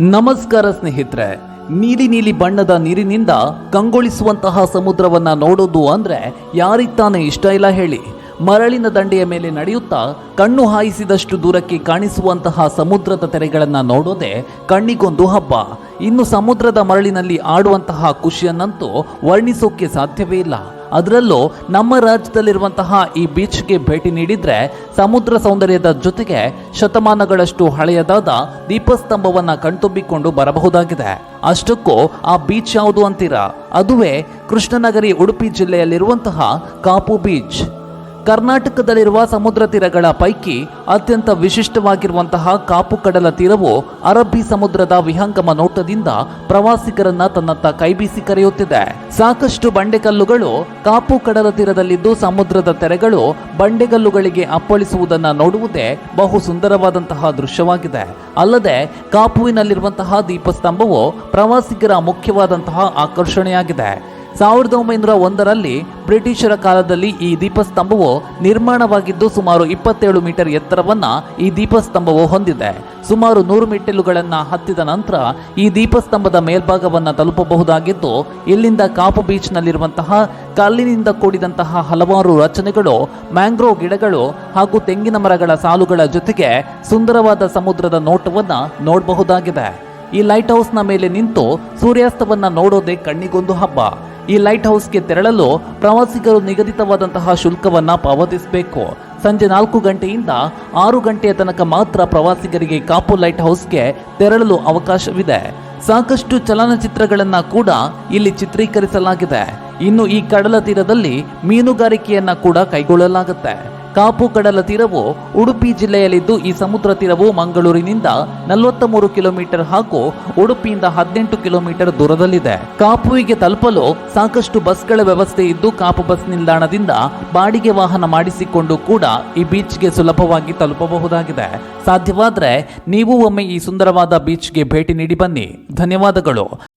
ನಮಸ್ಕಾರ ಸ್ನೇಹಿತರೆ, ನೀಲಿ ನೀಲಿ ಬಣ್ಣದ ನೀರಿನಿಂದ ಕಂಗೊಳಿಸುವಂತಹ ಸಮುದ್ರವನ್ನ ನೋಡೋದು ಅಂದ್ರೆ ಯಾರಿಗ್ ತಾನೇ ಇಷ್ಟ ಇಲ್ಲ ಹೇಳಿ. ಮರಳಿನ ದಂಡೆಯ ಮೇಲೆ ನಡೆಯುತ್ತಾ ಕಣ್ಣು ಹಾಯಿಸಿದಷ್ಟು ದೂರಕ್ಕೆ ಕಾಣಿಸುವಂತಹ ಸಮುದ್ರದ ತೆರೆಗಳನ್ನು ನೋಡೋದೇ ಕಣ್ಣಿಗೊಂದು ಹಬ್ಬ. ಇನ್ನು ಸಮುದ್ರದ ಮರಳಿನಲ್ಲಿ ಆಡುವಂತಹ ಖುಷಿಯನ್ನಂತೂ ವರ್ಣಿಸೋಕೆ ಸಾಧ್ಯವೇ ಇಲ್ಲ. ಅದರಲ್ಲೂ ನಮ್ಮ ರಾಜ್ಯದಲ್ಲಿರುವಂತಹ ಈ ಬೀಚ್ಗೆ ಭೇಟಿ ನೀಡಿದ್ರೆ ಸಮುದ್ರ ಸೌಂದರ್ಯದ ಜೊತೆಗೆ ಶತಮಾನಗಳಷ್ಟು ಹಳೆಯದಾದ ದೀಪಸ್ತಂಭವನ್ನ ಕಣ್ತುಂಬಿಕೊಂಡು ಬರಬಹುದಾಗಿದೆ. ಅಷ್ಟಕ್ಕೂ ಆ ಬೀಚ್ ಯಾವುದು ಅಂತೀರಾ? ಅದುವೇ ಕೃಷ್ಣನಗರಿ ಉಡುಪಿ ಜಿಲ್ಲೆಯಲ್ಲಿರುವಂತಹ ಕಾಪು ಬೀಚ್. ಕರ್ನಾಟಕದಲ್ಲಿರುವ ಸಮುದ್ರ ತೀರಗಳ ಪೈಕಿ ಅತ್ಯಂತ ವಿಶಿಷ್ಟವಾಗಿರುವಂತಹ ಕಾಪು ಕಡಲ ತೀರವು ಅರಬ್ಬಿ ಸಮುದ್ರದ ವಿಹಂಗಮ ನೋಟದಿಂದ ಪ್ರವಾಸಿಗರನ್ನ ತನ್ನತ್ತ ಕೈಬೀಸಿ ಕರೆಯುತ್ತಿದೆ. ಸಾಕಷ್ಟು ಬಂಡೆಕಲ್ಲುಗಳು ಕಾಪು ಕಡಲ ತೀರದಲ್ಲಿದ್ದು ಸಮುದ್ರದ ತೆರೆಗಳು ಬಂಡೆಗಲ್ಲುಗಳಿಗೆ ಅಪ್ಪಳಿಸುವುದನ್ನು ನೋಡುವುದೇ ಬಹು ಸುಂದರವಾದಂತಹ ದೃಶ್ಯವಾಗಿದೆ. ಅಲ್ಲದೆ ಕಾಪುವಿನಲ್ಲಿರುವಂತಹ ದೀಪಸ್ತಂಭವು ಪ್ರವಾಸಿಗರ ಮುಖ್ಯವಾದಂತಹ ಆಕರ್ಷಣೆಯಾಗಿದೆ. ಸಾವಿರದ ಒಂಬೈನೂರ ಒಂದರಲ್ಲಿ ಬ್ರಿಟಿಷರ ಕಾಲದಲ್ಲಿ ಈ ದೀಪಸ್ತಂಭವು ನಿರ್ಮಾಣವಾಗಿದ್ದು ಸುಮಾರು ಇಪ್ಪತ್ತೇಳು ಮೀಟರ್ ಎತ್ತರವನ್ನು ಈ ದೀಪಸ್ತಂಭವು ಹೊಂದಿದೆ. ಸುಮಾರು ನೂರು ಮೆಟ್ಟಿಲುಗಳನ್ನು ಹತ್ತಿದ ನಂತರ ಈ ದೀಪಸ್ತಂಭದ ಮೇಲ್ಭಾಗವನ್ನು ತಲುಪಬಹುದಾಗಿದ್ದು, ಇಲ್ಲಿಂದ ಕಾಪು ಬೀಚ್ನಲ್ಲಿರುವಂತಹ, ಕಲ್ಲಿನಿಂದ ಕೂಡಿದಂತಹ ಹಲವಾರು ರಚನೆಗಳು, ಮ್ಯಾಂಗ್ರೋವ್ ಗಿಡಗಳು ಹಾಗೂ ತೆಂಗಿನ ಮರಗಳ ಸಾಲುಗಳ ಜೊತೆಗೆ ಸುಂದರವಾದ ಸಮುದ್ರದ ನೋಟವನ್ನು ನೋಡಬಹುದಾಗಿದೆ. ಈ ಲೈಟ್ ಹೌಸ್ನ ಮೇಲೆ ನಿಂತು ಸೂರ್ಯಾಸ್ತವನ್ನು ನೋಡೋದೇ ಕಣ್ಣಿಗೊಂದು ಹಬ್ಬ. ಈ ಲೈಟ್ ಹೌಸ್ಗೆ ತೆರಳಲು ಪ್ರವಾಸಿಗರು ನಿಗದಿತವಾದಂತಹ ಶುಲ್ಕವನ್ನ ಪಾವತಿಸಬೇಕು. ಸಂಜೆ ನಾಲ್ಕು ಗಂಟೆಯಿಂದ ಆರು ಗಂಟೆಯ ತನಕ ಮಾತ್ರ ಪ್ರವಾಸಿಗರಿಗೆ ಕಾಪು ಲೈಟ್ ಹೌಸ್ಗೆ ತೆರಳಲು ಅವಕಾಶವಿದೆ. ಸಾಕಷ್ಟು ಚಲನಚಿತ್ರಗಳನ್ನ ಕೂಡ ಇಲ್ಲಿ ಚಿತ್ರೀಕರಿಸಲಾಗಿದೆ. ಇನ್ನು ಈ ಕಡಲ ತೀರದಲ್ಲಿ ಮೀನುಗಾರಿಕೆಯನ್ನ ಕೂಡ ಕೈಗೊಳ್ಳಲಾಗುತ್ತೆ. ಕಾಪು ಕಡಲ ತೀರವು, ಉಡುಪಿ ಜಿಲ್ಲೆಯಲ್ಲಿದ್ದು ಈ ಸಮುದ್ರ ತೀರವು ಮಂಗಳೂರಿನಿಂದ ನಲವತ್ತ ಮೂರು ಕಿಲೋಮೀಟರ್ ಹಾಗೂ ಉಡುಪಿಯಿಂದ ಹದಿನೆಂಟು ಕಿಲೋಮೀಟರ್ ದೂರದಲ್ಲಿದೆ. ಕಾಪುವಿಗೆ ತಲುಪಲು ಸಾಕಷ್ಟು ಬಸ್ಗಳ ವ್ಯವಸ್ಥೆ ಇದ್ದು ಕಾಪು ಬಸ್ ನಿಲ್ದಾಣದಿಂದ ಬಾಡಿಗೆ ವಾಹನ ಮಾಡಿಸಿಕೊಂಡು ಕೂಡ ಈ ಬೀಚ್ಗೆ ಸುಲಭವಾಗಿ ತಲುಪಬಹುದಾಗಿದೆ. ಸಾಧ್ಯವಾದರೆ ನೀವು ಒಮ್ಮೆ ಈ ಸುಂದರವಾದ ಬೀಚ್ಗೆ ಭೇಟಿ ನೀಡಿ ಬನ್ನಿ. ಧನ್ಯವಾದಗಳು.